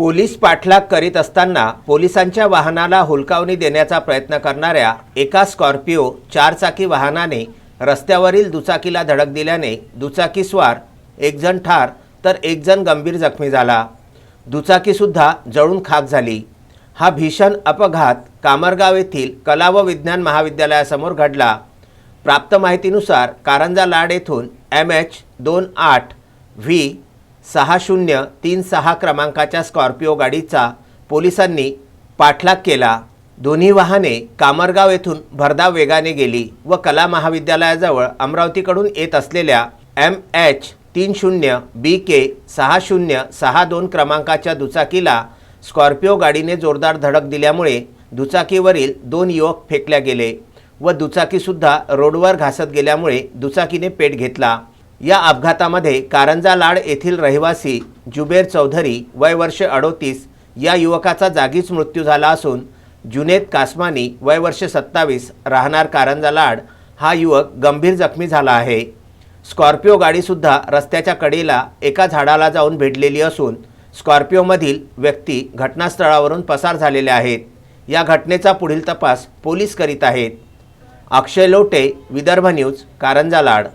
Police पाठलाग करीत असताना पोलिसांच्या वाहनाला हुलकावणी देण्याचा प्रयत्न करणाऱ्या एका स्कॉर्पिओ चारचाकी वाहनाने रस्त्यावरील दुचाकीला धडक दिल्याने दुचाकीस्वार एकजण ठार तर एकजण गंभीर जखमी झाला. दुचाकीसुद्धा जळून खाक झाली. हा भीषण अपघात कामरगाव येथील कला व विज्ञान महाविद्यालयासमोर घडला. प्राप्त माहितीनुसार कारंजा लाड येथून एम एच दोन आठ व्ही सहा शून्य तीन सहा क्रमांकाच्या स्कॉर्पिओ गाडीचा पोलिसांनी पाठलाग केला. दोन्ही वाहने कामरगाव येथून भरधाव वेगाने गेली व कला महाविद्यालयाजवळ अमरावतीकडून येत असलेल्या एम एच तीन शून्य बी के सहा शून्य सहा दोन क्रमांकाच्या दुचाकीला स्कॉर्पिओ गाडीने जोरदार धडक दिल्यामुळे दुचाकीवरील दोन युवक फेकल्या गेले व दुचाकीसुद्धा रोडवर घासत गेल्यामुळे दुचाकीने पेट घेतला. या अपघातामध्ये कारंजा लाड येथील रहिवासी जुबेर चौधरी वय वर्ष अडोतीस या युवकाचा जागीच मृत्यू झाला असून जुनेद कासमानी वय वर्ष सत्तावीस राहणार कारंजा लाड हा युवक गंभीर जखमी झाला आहे. स्कॉर्पिओ गाडीसुद्धा रस्त्याच्या कडेला एका झाडाला जाऊन भिडलेली असून स्कॉर्पिओमधील व्यक्ती घटनास्थळावरून पसार झालेल्या आहेत. या घटनेचा पुढील तपास पोलीस करीत आहेत. अक्षय लोटे विदर्भ न्यूज कारंजा लाड